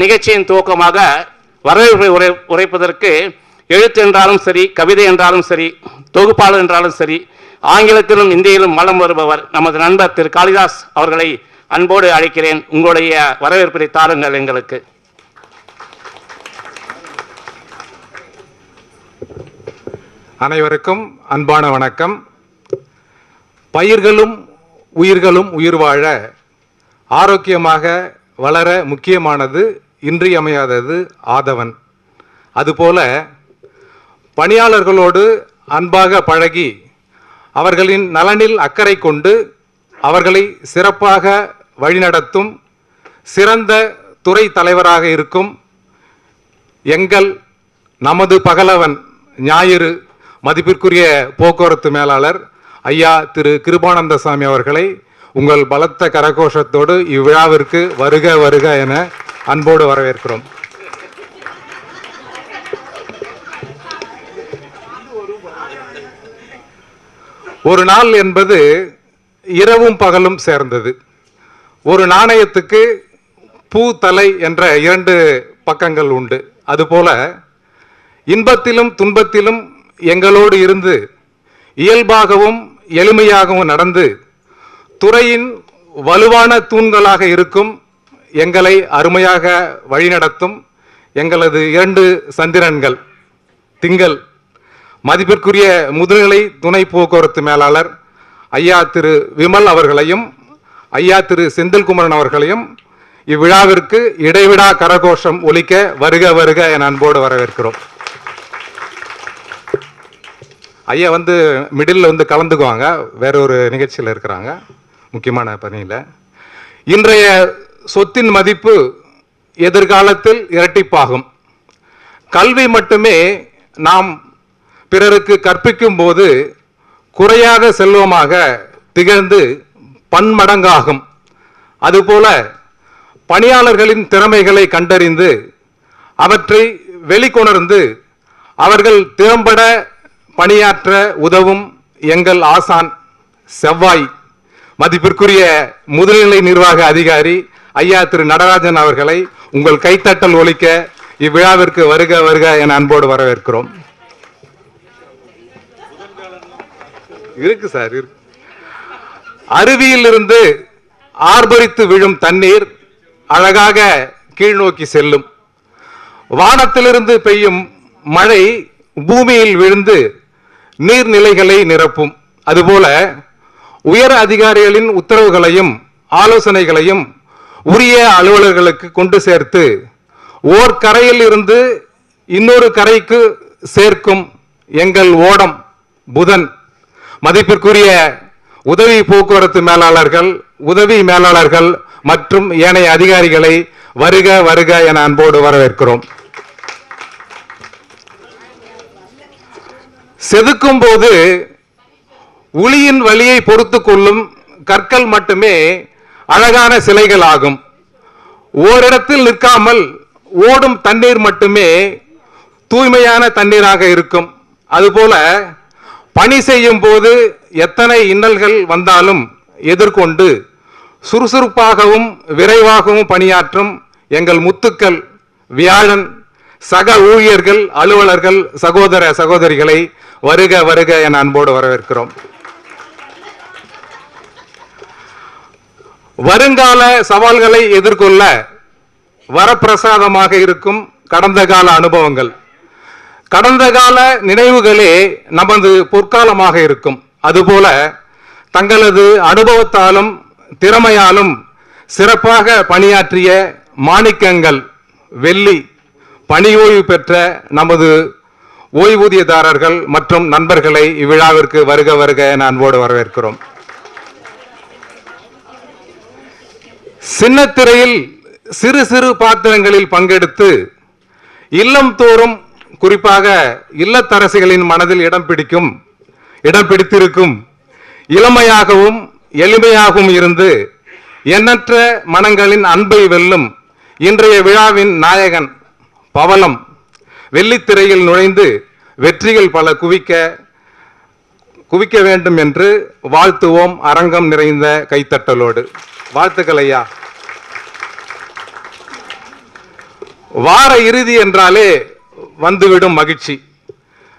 நிகழ்ச்சியின் துவக்கமாக வரவேற்பை உரை உரைப்பதற்கு எழுத்து என்றாலும் சரி கவிதை என்றாலும் சரி தொகுப்பாளர் என்றாலும் சரி ஆங்கிலத்திலும் இந்தியிலும் மலம் வருபவர் நமது நண்பர் திரு காளிதாஸ் அவர்களை அன்போடு அழைக்கிறேன். உங்களுடைய வரவேற்பினை தாருங்கள் எங்களுக்கு. அனைவருக்கும் அன்பான வணக்கம். பயிர்களும் உயிர்களும் உயிர் வாழ ஆரோக்கியமாக வளர முக்கியமானது இன்றியமையாதது ஆதவன். அதுபோல பணியாளர்களோடு அன்பாக பழகி அவர்களின் நலனில் அக்கறை கொண்டு அவர்களை சிறப்பாக வழிநடத்தும் சிறந்த துறை தலைவராக இருக்கும் எங்கள் நமது பகலவன் ஞாயிறு மதிப்பிற்குரிய போக்குவரத்து மேலாளர் ஐயா திரு கிருபானந்தசாமி அவர்களை உங்கள் பலத்த கரகோஷத்தோடு இவ்விழாவிற்கு வருக வருக என அன்போடு வரவேற்கிறோம். ஒரு நாள் என்பது இரவும் பகலும் சேர்ந்தது. ஒரு நாணயத்துக்கு பூ தலை என்ற இரண்டு பக்கங்கள் உண்டு. அதுபோல இன்பத்திலும் துன்பத்திலும் எங்களோடு இருந்து இயல்பாகவும் எளிமையாகவும் நடந்து துறையின் வலுவான தூண்களாக இருக்கும் எங்களை அருமையாக வழிநடத்தும் எங்களது இரண்டு சந்திரன்கள் திங்கள் மதிப்பிற்குரிய முதுநிலை துணை போக்குவரத்து மேலாளர் ஐயா திரு விமல் அவர்களையும் ஐயா திரு செந்தில்குமரன் அவர்களையும் இவ்விழாவிற்கு இடைவிடா கரகோஷம் ஒலிக்க வருக வருக என அன்போடு வரவேற்கிறோம். ஐயா வந்து மிடில் வந்து கலந்துக்குவாங்க வேற ஒரு நிகழ்ச்சியில் இருக்கிறாங்க. முக்கியமான பணியில். இன்றைய சொத்தின் மதிப்பு எதிர்காலத்தில் இரட்டிப்பாகும். கல்வி மட்டுமே நாம் பிறருக்கு கற்பிக்கும் போது குறையாத செல்வமாக திகழ்ந்து பன்மடங்காகும். அதுபோல பணியாளர்களின் திறமைகளை கண்டறிந்து அவற்றை வெளிக்கொணர்ந்து அவர்கள் திறம்பட பணியாற்ற உதவும் எங்கள் ஆசான் செவ்வாய். மதிப்பிற்குரிய முதல்நிலை நிர்வாக அதிகாரி ஐயா திரு நடராஜன் அவர்களை உங்கள் கைத்தட்டல் ஒழிக்க இவ்விழாவிற்கு வருக வருக என அன்போடு வரவேற்கிறோம். இருக்கு சார் இருக்கு. அருவியிலிருந்து ஆர்ப்பரித்து விழும் தண்ணீர் அழகாக கீழ்நோக்கி செல்லும். வானத்திலிருந்து பெய்யும் மழை பூமியில் விழுந்து நீர்நிலைகளை நிரப்பும். அதுபோல உயர் அதிகாரிகளின் உத்தரவுகளையும் ஆலோசனைகளையும் உரிய அலுவலர்களுக்கு கொண்டு சேர்த்து ஓர் கரையில் இருந்து இன்னொரு கரைக்கு சேர்க்கும் எங்கள் ஓடம் புதன். மதிப்பிற்குரிய உதவி போக்குவரத்து மேலாளர்கள் உதவி மேலாளர்கள் மற்றும் ஏனைய அதிகாரிகளை வருக வருக என அன்போடு வரவேற்கிறோம். செதுக்கும் போது உளியின் வழியை பொறுத்து கொள்ளும் கற்கள் மட்டுமே அழகான சிலைகள் ஆகும் ஓரிடத்தில் நிற்காமல் ஓடும் தண்ணீர் மட்டுமே தூய்மையான தண்ணீராக இருக்கும். அதுபோல பணி செய்யும் போது எத்தனை இன்னல்கள் வந்தாலும் எதிர்கொண்டு சுறுசுறுப்பாகவும் விரைவாகவும் பணியாற்றும் எங்கள் முத்துக்கள் வியாழன் சக ஊழியர்கள் அலுவலர்கள் சகோதர சகோதரிகளை வருக வருக என அன்போடு வரவேற்கிறோம். வருங்கால சவால்களை எதிர்கொள்ள வரப்பிரசாதமாக இருக்கும் கடந்த கால அனுபவங்கள். கடந்த கால நினைவுகளே நமது பொற்காலமாக இருக்கும். அதுபோல தங்களது அனுபவத்தாலும் திறமையாலும் சிறப்பாக பணியாற்றிய மாணிக்கங்கள் வெள்ளி பணி ஓய்வு பெற்ற நமது ஓய்வூதியதாரர்கள் மற்றும் நண்பர்களை இவ்விழாவிற்கு வருக வருக என அன்போடு வரவேற்கிறோம். சின்னத்திரையில் சிறு சிறு பாத்திரங்களில் பங்கெடுத்து இல்லம் தோறும் குறிப்பாக இல்லத்தரசிகளின் மனதில் இடம் பிடிக்கும் இடம் பிடித்திருக்கும் இளமையாகவும் எளிமையாகவும் இருந்து எண்ணற்ற மனங்களின் அன்பை வெல்லும் இன்றைய விழாவின் நாயகன் பவளம் வெள்ளித்திரையில் நுழைந்து வெற்றிகள் பல குவிக்க குவிக்க வேண்டும் என்று வாழ்த்துவோம் அரங்கம் நிறைந்த கைத்தட்டலோடு. வாழ்த்துக்கள் ஐயா. வார இறுதி என்றாலே வந்துவிடும் மகிழ்ச்சி.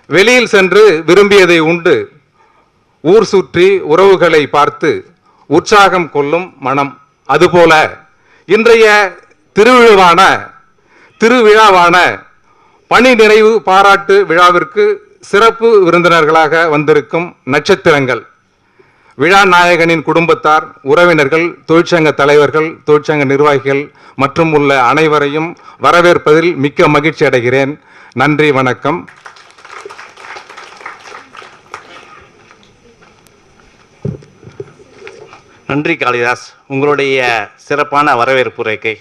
வெளியில் சென்று விரும்பியதை உண்டு. ஊர் சுற்றி உறவுகளை பார்த்து உற்சாகம் கொள்ளும் மனம். அதுபோல இன்றைய திருவிழாவான திருவிழாவான பணி நிறைவு பாராட்டு விழாவிற்கு சிறப்பு விருந்தினர்களாக வந்திருக்கும் நட்சத்திரங்கள். விழா நாயகனின் குடும்பத்தார் உறவினர்கள் தொழிற்சங்க தலைவர்கள் தொழிற்சங்க நிர்வாகிகள் மற்றும் உள்ள அனைவரையும் வரவேற்பதில் மிக்க மகிழ்ச்சி அடைகிறேன். நன்றி வணக்கம். நன்றி காளிதாஸ். உங்களுடைய சிறப்பான வரவேற்புரைக்கை